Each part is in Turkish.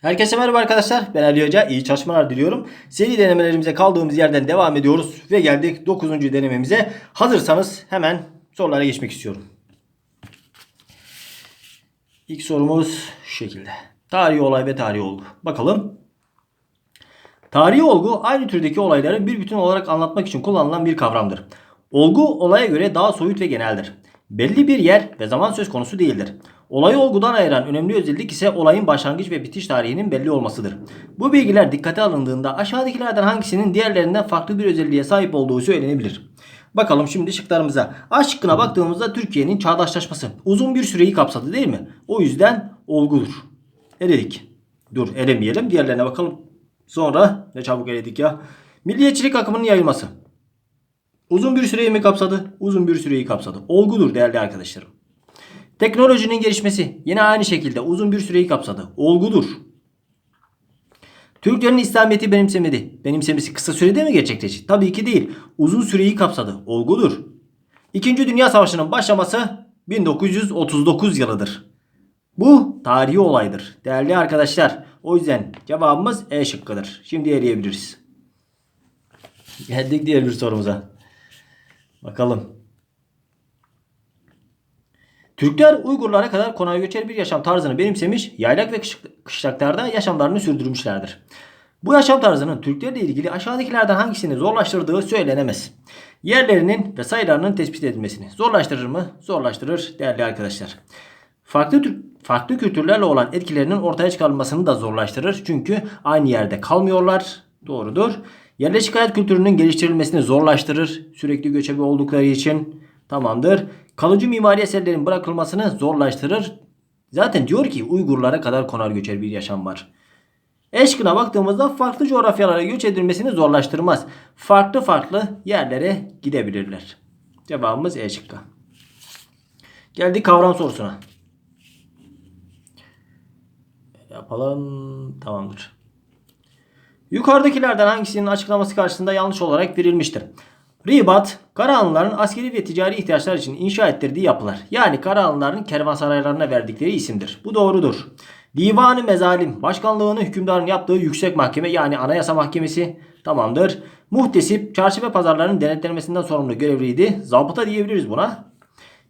Herkese merhaba arkadaşlar. Ben Ali Hoca. İyi çalışmalar diliyorum. Seri denemelerimize kaldığımız yerden devam ediyoruz. Ve geldik 9. denememize. Hazırsanız hemen sorulara geçmek istiyorum. İlk sorumuz şu şekilde. Tarihi olay ve tarihi olgu. Bakalım. Tarihi olgu aynı türdeki olayları bir bütün olarak anlatmak için kullanılan bir kavramdır. Olgu olaya göre daha soyut ve geneldir. Belli bir yer ve zaman söz konusu değildir. Olayı olgudan ayıran önemli özellik ise olayın başlangıç ve bitiş tarihinin belli olmasıdır. Bu bilgiler dikkate alındığında aşağıdakilerden hangisinin diğerlerinden farklı bir özelliğe sahip olduğu söylenebilir. Bakalım şimdi şıklarımıza. A şıkkına baktığımızda Türkiye'nin çağdaşlaşması uzun bir süreyi kapsadı değil mi? O yüzden olgudur. Eledik. Dur elemeyelim diğerlerine bakalım. Sonra ne çabuk eledik ya. Milliyetçilik akımının yayılması. Uzun bir süreyi mi kapsadı? Uzun bir süreyi kapsadı. Olgudur değerli arkadaşlarım. Teknolojinin gelişmesi yine aynı şekilde uzun bir süreyi kapsadı. Olgudur. Türklerin İslamiyet'i benimsemedi. Benimsemesi kısa sürede mi gerçekleşti? Tabii ki değil. Uzun süreyi kapsadı. Olgudur. İkinci Dünya Savaşı'nın başlaması 1939 yılıdır. Bu tarihi olaydır. Değerli arkadaşlar. O yüzden cevabımız E şıkkıdır. Şimdi eleyebiliriz. Geldik diğer bir sorumuza. Bakalım. Türkler Uygurlara kadar konağa göçer bir yaşam tarzını benimsemiş, yaylak ve kış- kışlaklarda yaşamlarını sürdürmüşlerdir. Bu yaşam tarzının Türklerle ilgili aşağıdakilerden hangisini zorlaştırdığı söylenemez. Yerlerinin ve sayılarının tespit edilmesini zorlaştırır mı? Zorlaştırır değerli arkadaşlar. Farklı Türk farklı kültürlerle olan etkilerinin ortaya çıkarılmasını da zorlaştırır. Çünkü aynı yerde kalmıyorlar. Doğrudur. Yerleşik hayat kültürünün geliştirilmesini zorlaştırır. Sürekli göçebe oldukları için. Tamamdır. Kalıcı mimari eserlerin bırakılmasını zorlaştırır. Zaten diyor ki Uygurlara kadar konar göçer bir yaşam var. Eşkına baktığımızda farklı coğrafyalara göç edilmesini zorlaştırmaz. Farklı farklı yerlere gidebilirler. Cevabımız E. Geldik kavram sorusuna. Yapalım. Tamamdır. Yukarıdakilerden hangisinin açıklaması karşısında yanlış olarak verilmiştir? Ribat, Karahanlıların askeri ve ticari ihtiyaçlar için inşa ettirdiği yapılar. Yani Karahanlıların kervansaraylarına verdikleri isimdir. Bu doğrudur. Divanı Mezalim, başkanlığını hükümdarın yaptığı yüksek mahkeme yani anayasa mahkemesi tamamdır. Muhtesip, çarşı ve pazarların denetlenmesinden sorumlu görevliydi. Zabıta diyebiliriz buna.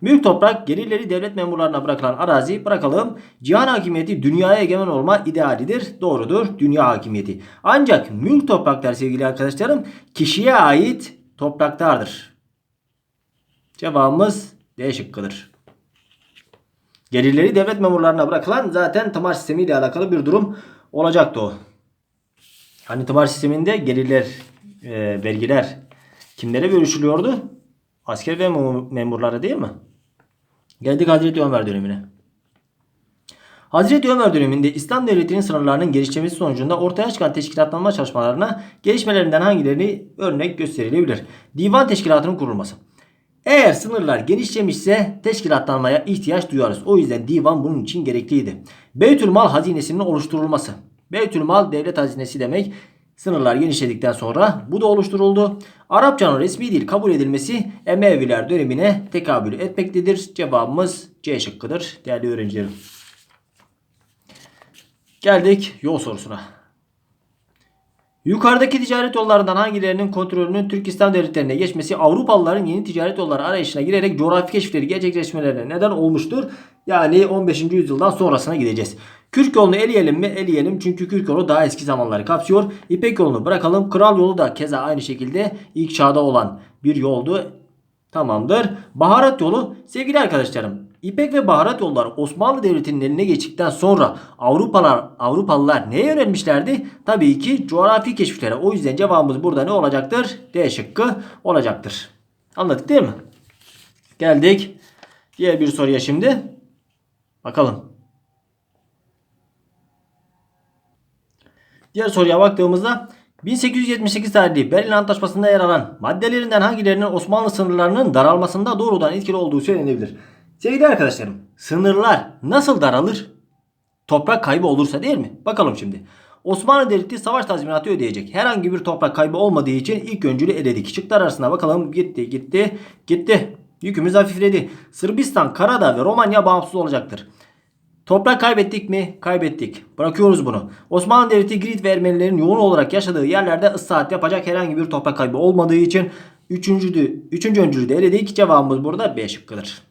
Mülk toprak gelirleri devlet memurlarına bırakılan arazi bırakalım. Cihan hakimiyeti dünyaya egemen olma idealidir. Doğrudur. Dünya hakimiyeti. Ancak mülk topraklar sevgili arkadaşlarım kişiye ait topraklardır. Cevabımız D şıkkıdır. Gelirleri devlet memurlarına bırakılan zaten tımar sistemiyle alakalı bir durum olacaktı o. Hani tımar sisteminde gelirler, e, vergiler kimlere bölüşülüyordu? Asker ve mem- memurlara değil mi? Geldik Hazreti Ömer dönemine. Hazreti Ömer döneminde İslam devletinin sınırlarının gelişmesi sonucunda ortaya çıkan teşkilatlanma çalışmalarına gelişmelerinden hangilerini örnek gösterilebilir? Divan teşkilatının kurulması. Eğer sınırlar genişlemişse teşkilatlanmaya ihtiyaç duyarız. O yüzden divan bunun için gerekliydi. Beytülmal hazinesinin oluşturulması. Beytülmal devlet hazinesi demek. Sınırlar genişledikten sonra bu da oluşturuldu. Arapçanın resmi dil kabul edilmesi Emeviler dönemine tekabül etmektedir. Cevabımız C şıkkıdır değerli öğrencilerim. Geldik yol sorusuna. Yukarıdaki ticaret yollarından hangilerinin kontrolünün Türk İslam devletlerine geçmesi Avrupalıların yeni ticaret yolları arayışına girerek coğrafi keşifleri gerçekleşmelerine neden olmuştur? Yani 15. yüzyıldan sonrasına gideceğiz. Kürk yolunu eleyelim mi? Eleyelim çünkü Kürk yolu daha eski zamanları kapsıyor. İpek yolunu bırakalım. Kral yolu da keza aynı şekilde ilk çağda olan bir yoldu. Tamamdır. Baharat yolu sevgili arkadaşlarım İpek ve baharat yolları Osmanlı Devleti'nin eline geçtikten sonra Avrupalar Avrupalılar neye yönelmişlerdi? Tabii ki coğrafi keşiflere. O yüzden cevabımız burada ne olacaktır? D şıkkı olacaktır. Anladık değil mi? Geldik diğer bir soruya şimdi. Bakalım. Diğer soruya baktığımızda 1878 tarihli Berlin Antlaşması'nda yer alan maddelerinden hangilerinin Osmanlı sınırlarının daralmasında doğrudan etkili olduğu söylenebilir. Sevgili arkadaşlarım, sınırlar nasıl daralır? Toprak kaybı olursa değil mi? Bakalım şimdi. Osmanlı Devleti savaş tazminatı ödeyecek. Herhangi bir toprak kaybı olmadığı için ilk öncülü eledik. Şıklar arasına bakalım. Gitti, gitti, gitti. Yükümüz hafifledi. Sırbistan, Karadağ ve Romanya bağımsız olacaktır. Toprak kaybettik mi? Kaybettik. Bırakıyoruz bunu. Osmanlı Devleti Girit ve Ermenilerin yoğun olarak yaşadığı yerlerde ıslahat yapacak herhangi bir toprak kaybı olmadığı için üçüncü, üçüncü öncülü de eledik. Cevabımız burada B şıkkıdır.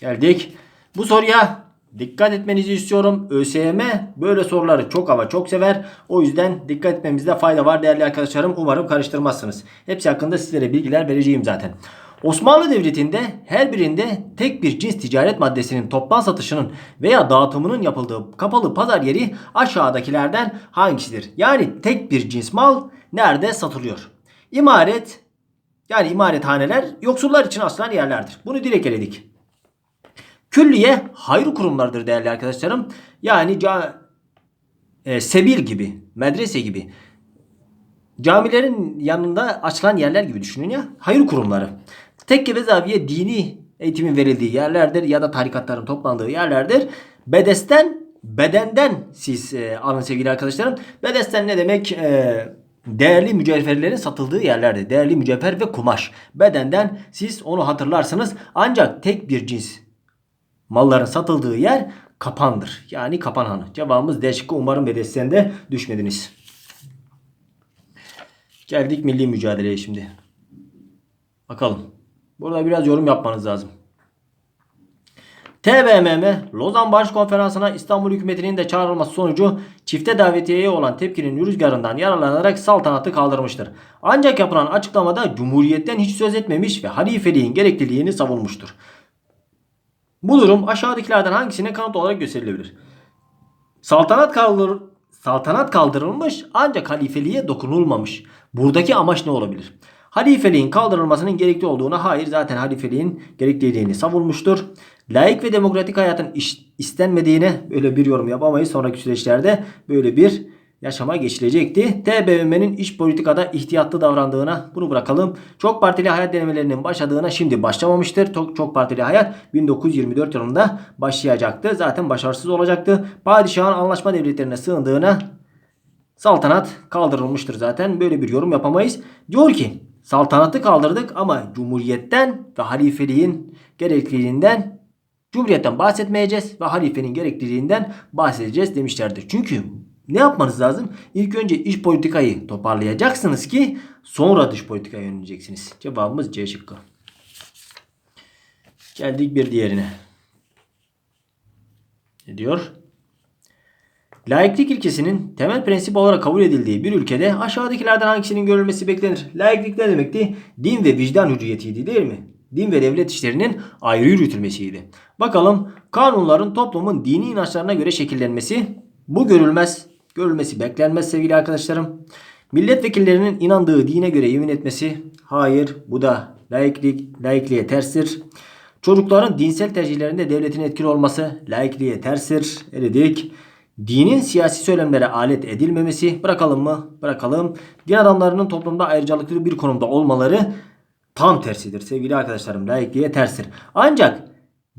Geldik. Bu soruya dikkat etmenizi istiyorum. ÖSYM böyle soruları çok ama çok sever. O yüzden dikkat etmemizde fayda var değerli arkadaşlarım. Umarım karıştırmazsınız. Hepsi hakkında sizlere bilgiler vereceğim zaten. Osmanlı Devleti'nde her birinde tek bir cins ticaret maddesinin toptan satışının veya dağıtımının yapıldığı kapalı pazar yeri aşağıdakilerden hangisidir? Yani tek bir cins mal nerede satılıyor? İmaret yani imarethaneler yoksullar için asılan yerlerdir. Bunu direkt eledik. Külliye hayır kurumlarıdır değerli arkadaşlarım. Yani ca- e, sebil gibi, medrese gibi. Camilerin yanında açılan yerler gibi düşünün ya. Hayır kurumları. Tekke ve zaviye dini eğitimin verildiği yerlerdir ya da tarikatların toplandığı yerlerdir. Bedesten, bedenden siz e, alın sevgili arkadaşlarım. Bedesten ne demek? E, değerli mücevherlerin satıldığı yerlerdir. Değerli mücevher ve kumaş. Bedenden siz onu hatırlarsınız. Ancak tek bir cins malların satıldığı yer kapandır. Yani kapan. Cevabımız D şıkkı. Umarım bedesten de düşmediniz. Geldik milli mücadeleye şimdi. Bakalım. Burada biraz yorum yapmanız lazım. TBMM Lozan Barış Konferansı'na İstanbul hükümetinin de çağrılması sonucu çifte davetiyeye olan tepkinin rüzgarından yararlanarak saltanatı kaldırmıştır. Ancak yapılan açıklamada Cumhuriyet'ten hiç söz etmemiş ve halifeliğin gerekliliğini savunmuştur. Bu durum aşağıdakilerden hangisine kanıt olarak gösterilebilir? Saltanat kaldır saltanat kaldırılmış ancak halifeliğe dokunulmamış. Buradaki amaç ne olabilir? Halifeliğin kaldırılmasının gerekli olduğuna hayır zaten halifeliğin gerekliliğini savunmuştur. Laik ve demokratik hayatın istenmediğine böyle bir yorum yapamayız. Sonraki süreçlerde böyle bir yaşama geçilecekti. TBMM'nin iç politikada ihtiyatlı davrandığına bunu bırakalım. Çok partili hayat denemelerinin başladığına şimdi başlamamıştır. Çok, çok partili hayat 1924 yılında başlayacaktı. Zaten başarısız olacaktı. Padişahın anlaşma devletlerine sığındığına saltanat kaldırılmıştır zaten. Böyle bir yorum yapamayız. Diyor ki saltanatı kaldırdık ama cumhuriyetten ve halifeliğin gerekliliğinden Cumhuriyetten bahsetmeyeceğiz ve halifenin gerekliliğinden bahsedeceğiz demişlerdir. Çünkü ne yapmanız lazım? İlk önce iç politikayı toparlayacaksınız ki sonra dış politikaya yöneleceksiniz. Cevabımız C şıkkı. Geldik bir diğerine. Ne diyor? Laiklik ilkesinin temel prensip olarak kabul edildiği bir ülkede aşağıdakilerden hangisinin görülmesi beklenir? Laiklik ne demekti? Din ve vicdan hürriyetiydi değil mi? Din ve devlet işlerinin ayrı yürütülmesiydi. Bakalım kanunların toplumun dini inançlarına göre şekillenmesi bu görülmez. Görülmesi beklenmez sevgili arkadaşlarım. Milletvekillerinin inandığı dine göre yemin etmesi hayır bu da laiklik, laikliğe terstir. Çocukların dinsel tercihlerinde devletin etkili olması laikliğe terstir. Eledik. Dinin siyasi söylemlere alet edilmemesi bırakalım mı? Bırakalım. Din adamlarının toplumda ayrıcalıklı bir konumda olmaları tam tersidir sevgili arkadaşlarım. Laikliğe terstir. Ancak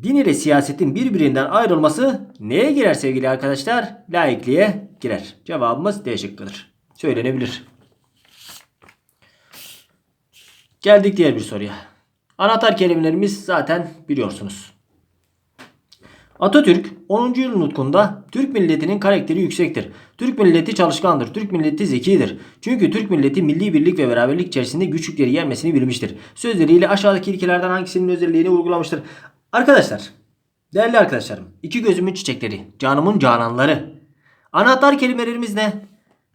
din ile siyasetin birbirinden ayrılması neye girer sevgili arkadaşlar? Laikliğe girer. Cevabımız D şıkkıdır. Söylenebilir. Geldik diğer bir soruya. Anahtar kelimelerimiz zaten biliyorsunuz. Atatürk 10. yıl nutkunda Türk milletinin karakteri yüksektir. Türk milleti çalışkandır. Türk milleti zekidir. Çünkü Türk milleti milli birlik ve beraberlik içerisinde güçlükleri yenmesini bilmiştir. Sözleriyle aşağıdaki ilkelerden hangisinin özelliğini vurgulamıştır? Arkadaşlar, değerli arkadaşlarım, iki gözümün çiçekleri, canımın cananları. Anahtar kelimelerimiz ne?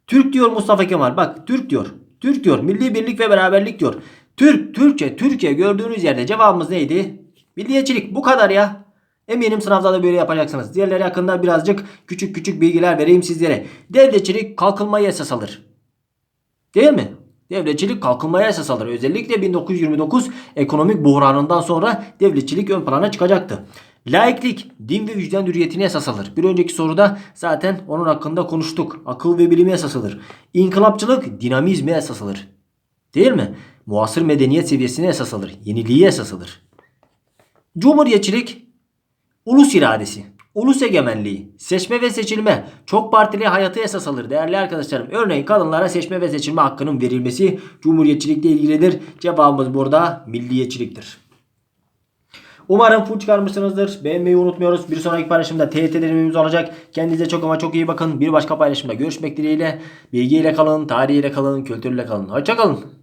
Türk diyor Mustafa Kemal. Bak Türk diyor. Türk diyor. Milli birlik ve beraberlik diyor. Türk, Türkçe, Türkiye gördüğünüz yerde cevabımız neydi? Milliyetçilik. Bu kadar ya. Eminim sınavda da böyle yapacaksınız. Diğerleri hakkında birazcık küçük küçük bilgiler vereyim sizlere. Devletçilik kalkınmayı esas alır. Değil mi? Devletçilik kalkınmaya esas alır. Özellikle 1929 ekonomik buhranından sonra devletçilik ön plana çıkacaktı. Laiklik din ve vicdan hürriyetini esas alır. Bir önceki soruda zaten onun hakkında konuştuk. Akıl ve bilimi esas alır. İnkılapçılık dinamizmi esas alır. Değil mi? Muasır medeniyet seviyesine esas alır. Yeniliği esas alır. Cumhuriyetçilik ulus iradesi, ulus egemenliği, seçme ve seçilme, çok partili hayatı esas alır değerli arkadaşlarım. Örneğin kadınlara seçme ve seçilme hakkının verilmesi cumhuriyetçilikle ilgilidir. Cevabımız burada milliyetçiliktir. Umarım full çıkarmışsınızdır. Beğenmeyi unutmuyoruz. Bir sonraki paylaşımda TYT denememiz olacak. Kendinize çok ama çok iyi bakın. Bir başka paylaşımda görüşmek dileğiyle. Bilgiyle kalın, tarihiyle kalın, kültürle kalın. Hoşçakalın.